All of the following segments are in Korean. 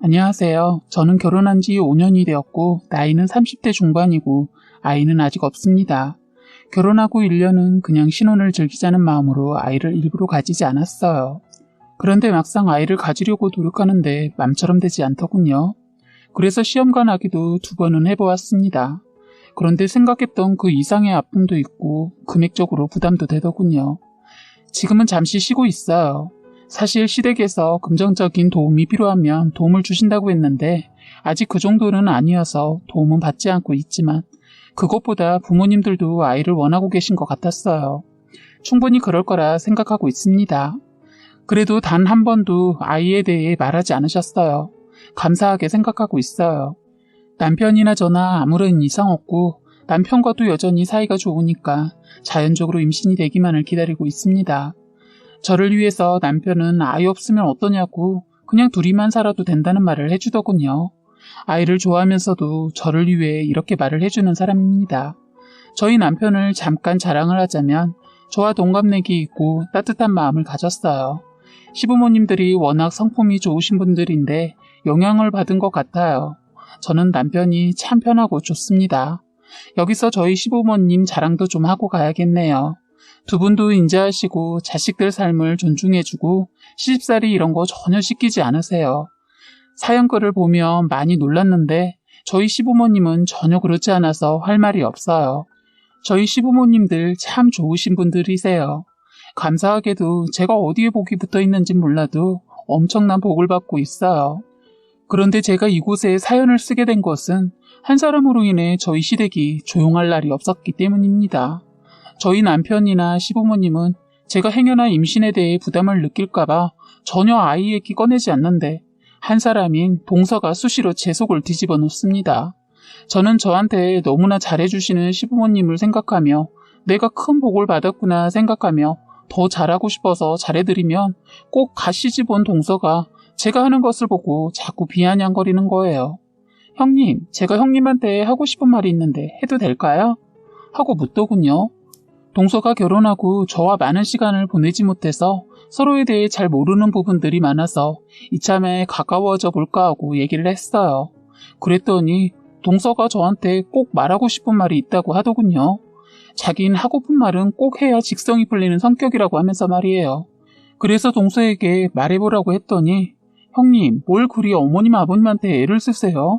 안녕하세요. 저는 결혼한 지 5년이 되었고, 나이는 30대 중반이고, 아이는 아직 없습니다. 결혼하고 1년은 그냥 신혼을 즐기자는 마음으로 아이를 일부러 가지지 않았어요. 그런데 막상 아이를 가지려고 노력하는데 맘처럼 되지 않더군요. 그래서 시험관 하기도 두 번은 해보았습니다. 그런데 생각했던 그 이상의 아픔도 있고 금액적으로 부담도 되더군요. 지금은 잠시 쉬고 있어요. 사실 시댁에서 긍정적인 도움이 필요하면 도움을 주신다고 했는데 아직 그 정도는 아니어서 도움은 받지 않고 있지만 그것보다 부모님들도 아이를 원하고 계신 것 같았어요. 충분히 그럴 거라 생각하고 있습니다. 그래도 단 한 번도 아이에 대해 말하지 않으셨어요. 감사하게 생각하고 있어요. 남편이나 저나 아무런 이상 없고 남편과도 여전히 사이가 좋으니까 자연적으로 임신이 되기만을 기다리고 있습니다. 저를 위해서 남편은 아이 없으면 어떠냐고 그냥 둘이만 살아도 된다는 말을 해주더군요. 아이를 좋아하면서도 저를 위해 이렇게 말을 해주는 사람입니다. 저희 남편을 잠깐 자랑을 하자면 저와 동갑내기 있고 따뜻한 마음을 가졌어요. 시부모님들이 워낙 성품이 좋으신 분들인데 영향을 받은 것 같아요. 저는 남편이 참 편하고 좋습니다. 여기서 저희 시부모님 자랑도 좀 하고 가야겠네요. 두 분도 인자하시고 자식들 삶을 존중해주고 시집살이 이런 거 전혀 시키지 않으세요. 사연글을 보면 많이 놀랐는데 저희 시부모님은 전혀 그렇지 않아서 할 말이 없어요. 저희 시부모님들 참 좋으신 분들이세요. 감사하게도 제가 어디에 복이 붙어 있는지 몰라도 엄청난 복을 받고 있어요. 그런데 제가 이곳에 사연을 쓰게 된 것은 한 사람으로 인해 저희 시댁이 조용할 날이 없었기 때문입니다. 저희 남편이나 시부모님은 제가 행여나 임신에 대해 부담을 느낄까봐 전혀 아이 얘기 꺼내지 않는데 한 사람인 동서가 수시로 제 속을 뒤집어 놓습니다. 저는 저한테 너무나 잘해주시는 시부모님을 생각하며 내가 큰 복을 받았구나 생각하며 더 잘하고 싶어서 잘해드리면 꼭 가시집 온 동서가 제가 하는 것을 보고 자꾸 비아냥거리는 거예요. 형님, 제가 형님한테 하고 싶은 말이 있는데 해도 될까요? 하고 묻더군요. 동서가 결혼하고 저와 많은 시간을 보내지 못해서 서로에 대해 잘 모르는 부분들이 많아서 이참에 가까워져 볼까 하고 얘기를 했어요. 그랬더니 동서가 저한테 꼭 말하고 싶은 말이 있다고 하더군요. 자긴 하고픈 말은 꼭 해야 직성이 풀리는 성격이라고 하면서 말이에요. 그래서 동서에게 말해보라고 했더니 형님, 뭘 그리 어머님 아버님한테 애를 쓰세요?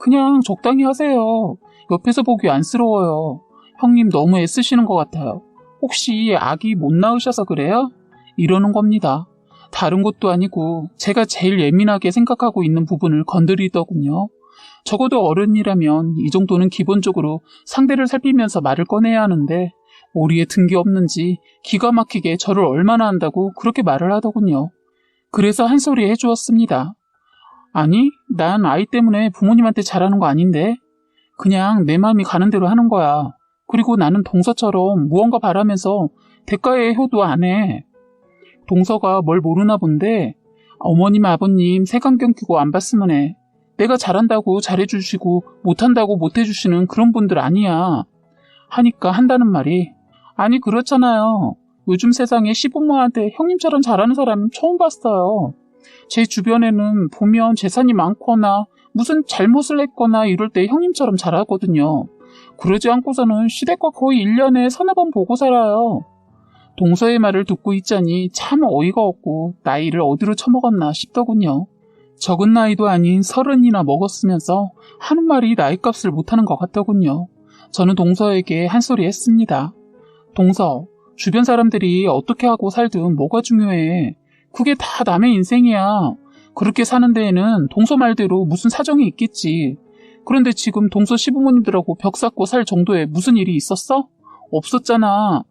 그냥 적당히 하세요. 옆에서 보기 안쓰러워요. 형님 너무 애쓰시는 것 같아요. 혹시 아기 못 낳으셔서 그래요? 이러는 겁니다. 다른 것도 아니고 제가 제일 예민하게 생각하고 있는 부분을 건드리더군요. 적어도 어른이라면 이 정도는 기본적으로 상대를 살피면서 말을 꺼내야 하는데 든게 없는지 기가 막히게 저를 얼마나 한다고 그렇게 말을 하더군요. 그래서 한 소리 해주었습니다. 아니, 난 아이 때문에 부모님한테 잘하는 거 아닌데. 그냥 내 마음이 가는 대로 하는 거야. 그리고 나는 동서처럼 무언가 바라면서 대가의 효도 안 해. 동서가 뭘 모르나 본데 어머님 아버님 색안경 끼고 안 봤으면 해. 내가 잘한다고 잘해주시고 못한다고 못해주시는 그런 분들 아니야. 하니까 한다는 말이 아니 그렇잖아요. 요즘 세상에 시부모한테 형님처럼 잘하는 사람 처음 봤어요. 제 주변에는 보면 재산이 많거나 무슨 잘못을 했거나 이럴 때 형님처럼 잘하거든요. 그러지 않고서는 시댁과 거의 1년에 서너 번 보고 살아요. 동서의 말을 듣고 있자니 참 어이가 없고 나이를 어디로 처먹었나 싶더군요. 적은 나이도 아닌 서른이나 먹었으면서 하는 말이 나이값을 못하는 것 같더군요. 저는 동서에게 한 소리 했습니다. 동서, 주변 사람들이 어떻게 하고 살든 뭐가 중요해. 그게 다 남의 인생이야. 그렇게 사는 데에는 동서 말대로 무슨 사정이 있겠지. 그런데 지금 동서 시부모님들하고 벽 쌓고 살 정도의 무슨 일이 있었어? 없었잖아.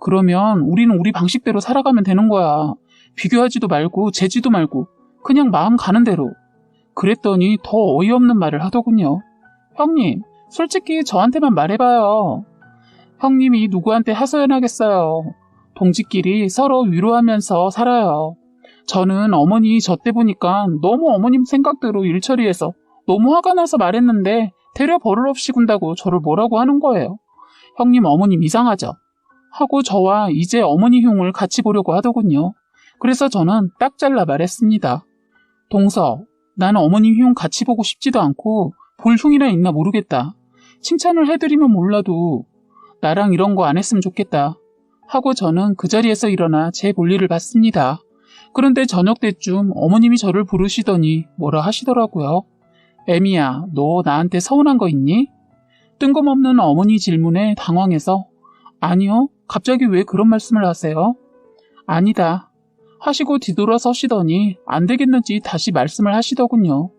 그러면 우리는 우리 방식대로 살아가면 되는 거야. 비교하지도 말고 재지도 말고 그냥 마음 가는 대로. 그랬더니 더 어이없는 말을 하더군요. 형님, 솔직히 저한테만 말해봐요. 형님이 누구한테 하소연하겠어요. 동지끼리 서로 위로하면서 살아요. 저는 어머니 저 때 보니까 너무 어머님 생각대로 일 처리해서 너무 화가 나서 말했는데 대려 버를 없이 군다고 저를 뭐라고 하는 거예요. 형님 어머님 이상하죠? 하고 저와 이제 어머니 흉을 같이 보려고 하더군요. 그래서 저는 딱 잘라 말했습니다. 동서, 나는 어머님 흉 같이 보고 싶지도 않고 볼 흉이나 있나 모르겠다. 칭찬을 해드리면 몰라도 나랑 이런 거 안 했으면 좋겠다. 하고 저는 그 자리에서 일어나 제 볼일을 봤습니다. 그런데 저녁 때쯤 어머님이 저를 부르시더니 뭐라 하시더라고요. 애미야, 너 나한테 서운한 거 있니? 뜬금없는 어머니 질문에 당황해서 아니요, 갑자기 왜 그런 말씀을 하세요? 아니다. 하시고 뒤돌아서시더니 안 되겠는지 다시 말씀을 하시더군요.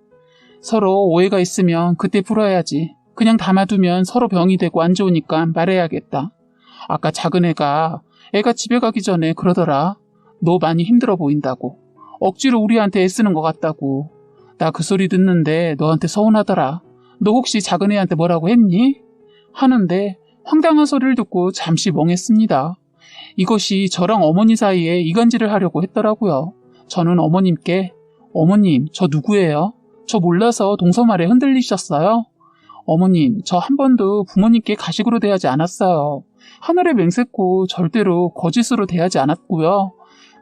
서로 오해가 있으면 그때 풀어야지. 그냥 담아두면 서로 병이 되고 안 좋으니까 말해야겠다. 아까 작은 애가 애가 집에 가기 전에 그러더라. 너 많이 힘들어 보인다고. 억지로 우리한테 애쓰는 것 같다고. 나 그 소리 듣는데 너한테 서운하더라. 너 혹시 작은 애한테 뭐라고 했니? 하는데 황당한 소리를 듣고 잠시 멍했습니다. 이것이 저랑 어머니 사이에 이간질을 하려고 했더라고요. 저는 어머님께 어머님 저 누구예요? 저 몰라서 동서말에 흔들리셨어요? 어머님 저 한 번도 부모님께 가식으로 대하지 않았어요. 하늘의 맹세코 절대로 거짓으로 대하지 않았고요.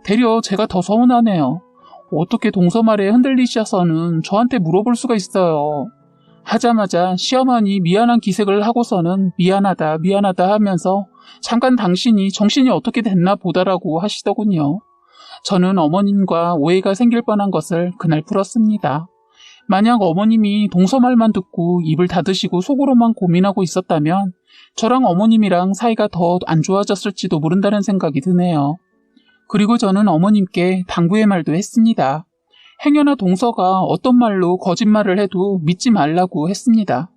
되려 제가 더 서운하네요. 어떻게 동서 말에 흔들리셔서는 저한테 물어볼 수가 있어요. 하자마자 시어머니 미안한 기색을 하고서는 미안하다 미안하다 하면서 잠깐 당신이 정신이 어떻게 됐나 보다라고 하시더군요. 저는 어머님과 오해가 생길 뻔한 것을 그날 풀었습니다. 만약 어머님이 동서 말만 듣고 입을 닫으시고 속으로만 고민하고 있었다면 저랑 어머님이랑 사이가 더 안 좋아졌을지도 모른다는 생각이 드네요. 그리고 저는 어머님께 당부의 말도 했습니다. 행여나 동서가 어떤 말로 거짓말을 해도 믿지 말라고 했습니다.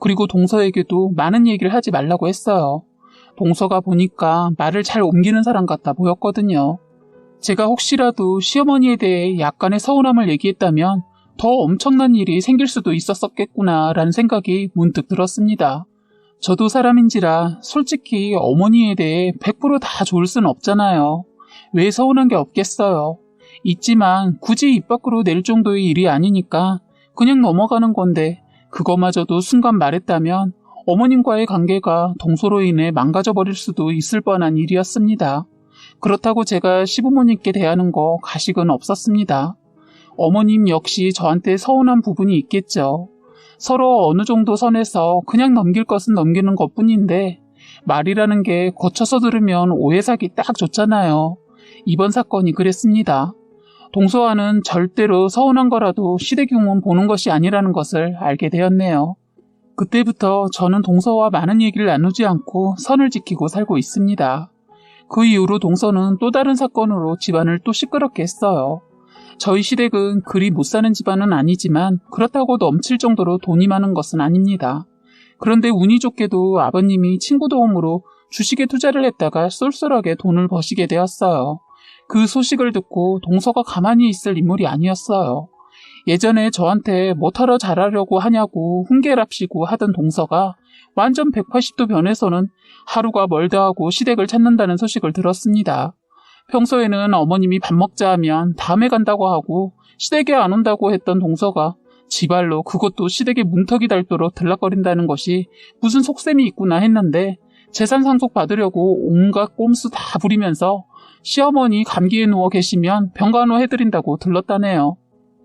그리고 동서에게도 많은 얘기를 하지 말라고 했어요. 동서가 보니까 말을 잘 옮기는 사람 같아 보였거든요. 제가 혹시라도 시어머니에 대해 약간의 서운함을 얘기했다면 더 엄청난 일이 생길 수도 있었었겠구나라는 생각이 문득 들었습니다. 저도 사람인지라 솔직히 어머니에 대해 100%다 좋을 순 없잖아요. 왜 서운한 게 없겠어요. 있지만 굳이 입 밖으로 낼 정도의 일이 아니니까 그냥 넘어가는 건데 그거마저도 순간 말했다면 어머님과의 관계가 동서로 인해 망가져 버릴 수도 있을 뻔한 일이었습니다. 그렇다고 제가 시부모님께 대하는 거 가식은 없었습니다. 어머님 역시 저한테 서운한 부분이 있겠죠. 서로 어느 정도 선에서 그냥 넘길 것은 넘기는 것 뿐인데 말이라는 게 거쳐서 들으면 오해 사기 딱 좋잖아요. 이번 사건이 그랬습니다. 동서와는 절대로 서운한 거라도 시대경은 보는 것이 아니라는 것을 알게 되었네요. 그때부터 저는 동서와 많은 얘기를 나누지 않고 선을 지키고 살고 있습니다. 그 이후로 동서는 또 다른 사건으로 집안을 또 시끄럽게 했어요. 저희 시댁은 그리 못 사는 집안은 아니지만 그렇다고 넘칠 정도로 돈이 많은 것은 아닙니다. 그런데 운이 좋게도 아버님이 친구 도움으로 주식에 투자를 했다가 쏠쏠하게 돈을 버시게 되었어요. 그 소식을 듣고 동서가 가만히 있을 인물이 아니었어요. 예전에 저한테 뭐하러 잘하려고 하냐고 훈계랍시고 하던 동서가 완전 180도 변해서는 하루가 멀다 하고 시댁을 찾는다는 소식을 들었습니다. 평소에는 어머님이 밥 먹자 하면 다음에 간다고 하고 시댁에 안 온다고 했던 동서가 지발로 그것도 시댁에 문턱이 닳도록 들락거린다는 것이 무슨 속셈이 있구나 했는데 재산 상속 받으려고 온갖 꼼수 다 부리면서 시어머니 감기에 누워 계시면 병간호 해드린다고 들렀다네요.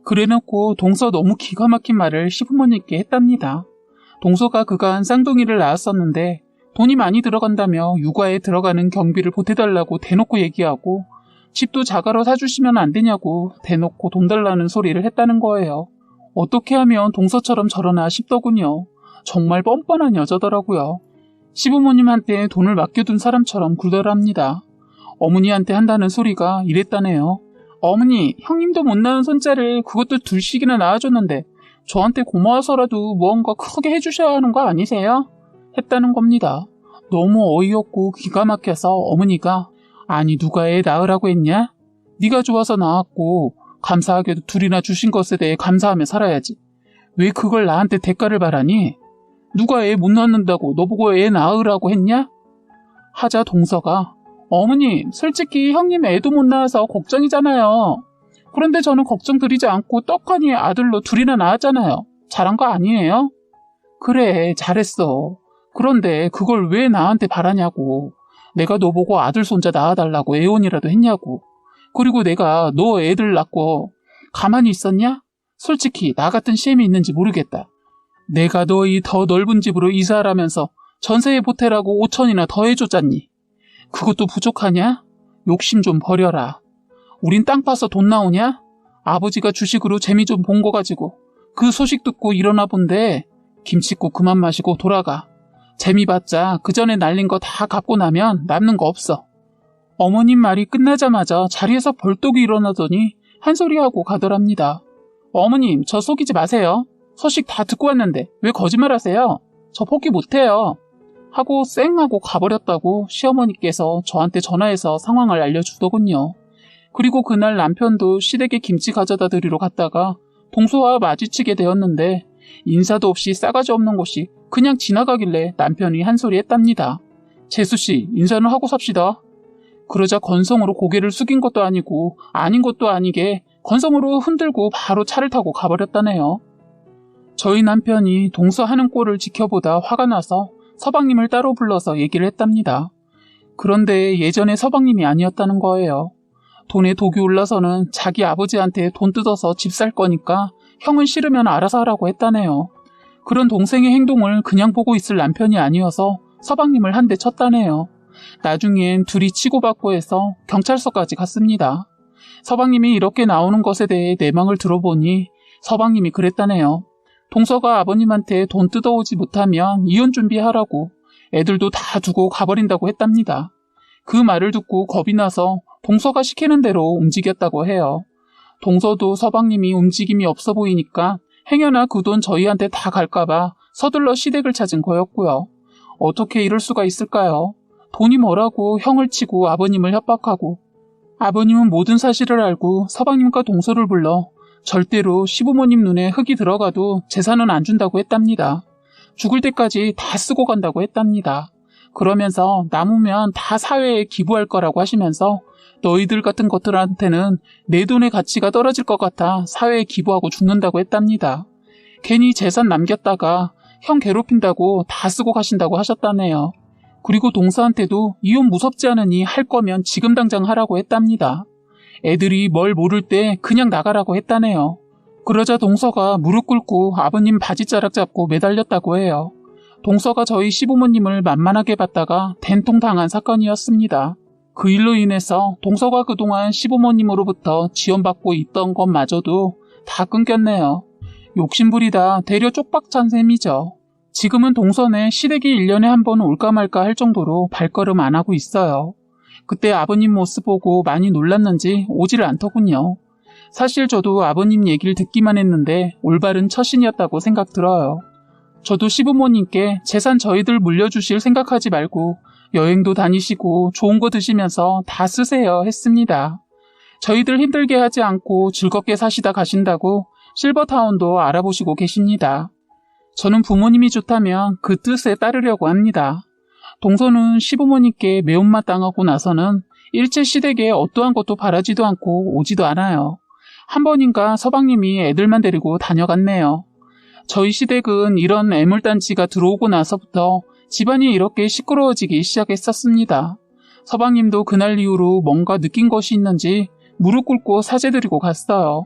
그래놓고 동서 너무 기가 막힌 말을 시부모님께 했답니다. 동서가 그간 쌍둥이를 낳았었는데 돈이 많이 들어간다며 육아에 들어가는 경비를 보태달라고 대놓고 얘기하고 집도 자가로 사주시면 안 되냐고 대놓고 돈 달라는 소리를 했다는 거예요. 어떻게 하면 동서처럼 저러나 싶더군요. 정말 뻔뻔한 여자더라고요. 시부모님한테 돈을 맡겨둔 사람처럼 굴더랍니다. 어머니한테 한다는 소리가 이랬다네요. 어머니, 형님도 못 낳은 손자를 그것도 둘씩이나 낳아줬는데 저한테 고마워서라도 무언가 크게 해주셔야 하는 거 아니세요? 했다는 겁니다. 너무 어이없고 기가 막혀서 어머니가 아니 누가 애 낳으라고 했냐? 네가 좋아서 낳았고 감사하게도 둘이나 주신 것에 대해 감사하며 살아야지. 왜 그걸 나한테 대가를 바라니? 누가 애 못 낳는다고 너보고 애 낳으라고 했냐? 하자 동서가 어머님, 솔직히 형님 애도 못 낳아서 걱정이잖아요. 그런데 저는 걱정 드리지 않고 떡하니 아들로 둘이나 낳았잖아요. 잘한 거 아니에요? 그래, 잘했어. 그런데 그걸 왜 나한테 바라냐고. 내가 너 보고 아들 손자 낳아달라고 애원이라도 했냐고. 그리고 내가 너 애들 낳고 가만히 있었냐? 솔직히 나 같은 셈이 있는지 모르겠다. 내가 너희 더 넓은 집으로 이사하라면서 전세에 보태라고 5천이나 더 해줬잖니. 그것도 부족하냐? 욕심 좀 버려라. 우린 땅 파서 돈 나오냐? 아버지가 주식으로 재미 좀 본 거 가지고 그 소식 듣고 일어나 본데 김치국 그만 마시고 돌아가. 재미 봤자 그 전에 날린 거 다 갚고 나면 남는 거 없어. 어머님 말이 끝나자마자 자리에서 벌떡 일어나더니 한 소리 하고 가더랍니다. 어머님, 저 속이지 마세요. 소식 다 듣고 왔는데 왜 거짓말 하세요? 저 포기 못해요. 하고 쌩 하고 가버렸다고 시어머니께서 저한테 전화해서 상황을 알려주더군요. 그리고 그날 남편도 시댁에 김치 가져다 드리러 갔다가 동서와 마주치게 되었는데 인사도 없이 싸가지 없는 곳이 그냥 지나가길래 남편이 한 소리 했답니다. 재수씨, 인사는 하고 삽시다. 그러자 건성으로 고개를 숙인 것도 아니고 아닌 것도 아니게 건성으로 흔들고 바로 차를 타고 가버렸다네요. 저희 남편이 동서하는 꼴을 지켜보다 화가 나서 서방님을 따로 불러서 얘기를 했답니다. 그런데 예전에 서방님이 아니었다는 거예요. 돈에 독이 올라서는 자기 아버지한테 돈 뜯어서 집 살 거니까 형은 싫으면 알아서 하라고 했다네요. 그런 동생의 행동을 그냥 보고 있을 남편이 아니어서 서방님을 한 대 쳤다네요. 나중엔 둘이 치고받고 해서 경찰서까지 갔습니다. 서방님이 이렇게 나오는 것에 대해 내망을 들어보니 서방님이 그랬다네요. 동서가 아버님한테 돈 뜯어오지 못하면 이혼 준비하라고 애들도 다 두고 가버린다고 했답니다. 그 말을 듣고 겁이 나서 동서가 시키는 대로 움직였다고 해요. 동서도 서방님이 움직임이 없어 보이니까 행여나 그 돈 저희한테 다 갈까봐 서둘러 시댁을 찾은 거였고요. 어떻게 이럴 수가 있을까요? 돈이 뭐라고 형을 치고 아버님을 협박하고 아버님은 모든 사실을 알고 서방님과 동서를 불러 절대로 시부모님 눈에 흙이 들어가도 재산은 안 준다고 했답니다. 죽을 때까지 다 쓰고 간다고 했답니다. 그러면서 남으면 다 사회에 기부할 거라고 하시면서 너희들 같은 것들한테는 내 돈의 가치가 떨어질 것 같아 사회에 기부하고 죽는다고 했답니다. 괜히 재산 남겼다가 형 괴롭힌다고 다 쓰고 가신다고 하셨다네요. 그리고 동서한테도 이혼 무섭지 않으니 할 거면 지금 당장 하라고 했답니다. 애들이 뭘 모를 때 그냥 나가라고 했다네요. 그러자 동서가 무릎 꿇고 아버님 바지자락 잡고 매달렸다고 해요. 동서가 저희 시부모님을 만만하게 봤다가 된통 당한 사건이었습니다. 그 일로 인해서 동서가 그동안 시부모님으로부터 지원받고 있던 것마저도 다 끊겼네요. 욕심부리다 대려 쪽박찬 셈이죠. 지금은 동선에 시댁이 1년에 한 번 올까 말까 할 정도로 발걸음 안 하고 있어요. 그때 아버님 모습 보고 많이 놀랐는지 오지를 않더군요. 사실 저도 아버님 얘기를 듣기만 했는데 올바른 처신이었다고 생각 들어요. 저도 시부모님께 재산 저희들 물려주실 생각하지 말고 여행도 다니시고 좋은 거 드시면서 다 쓰세요 했습니다. 저희들 힘들게 하지 않고 즐겁게 사시다 가신다고 실버타운도 알아보시고 계십니다. 저는 부모님이 좋다면 그 뜻에 따르려고 합니다. 동서는 시부모님께 매운맛 당하고 나서는 일제 시댁에 어떠한 것도 바라지도 않고 오지도 않아요. 한 번인가 서방님이 애들만 데리고 다녀갔네요. 저희 시댁은 이런 애물단지가 들어오고 나서부터 집안이 이렇게 시끄러워지기 시작했었습니다. 서방님도 그날 이후로 뭔가 느낀 것이 있는지 무릎 꿇고 사죄드리고 갔어요.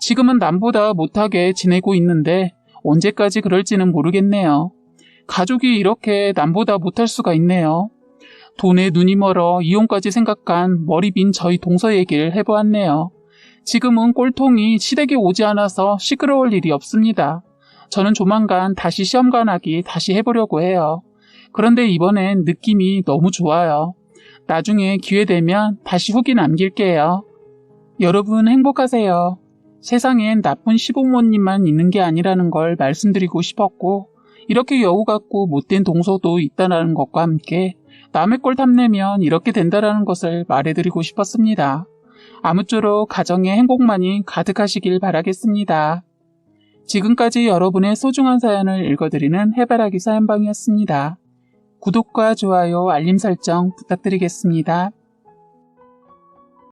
지금은 남보다 못하게 지내고 있는데 언제까지 그럴지는 모르겠네요. 가족이 이렇게 남보다 못할 수가 있네요. 돈에 눈이 멀어 이혼까지 생각한 머리 빈 저희 동서 얘기를 해보았네요. 지금은 꼴통이 시댁에 오지 않아서 시끄러울 일이 없습니다. 저는 조만간 다시 시험관하기 다시 해보려고 해요. 그런데 이번엔 느낌이 너무 좋아요. 나중에 기회 되면 다시 후기 남길게요. 여러분 행복하세요. 세상엔 나쁜 시부모님만 있는 게 아니라는 걸 말씀드리고 싶었고, 이렇게 여우 같고 못된 동서도 있다는 것과 함께 남의 꼴 탐내면 이렇게 된다라는 것을 말해드리고 싶었습니다. 아무쪼록 가정의 행복만이 가득하시길 바라겠습니다. 지금까지 여러분의 소중한 사연을 읽어드리는 해바라기 사연방이었습니다. 구독과 좋아요, 알림 설정 부탁드리겠습니다.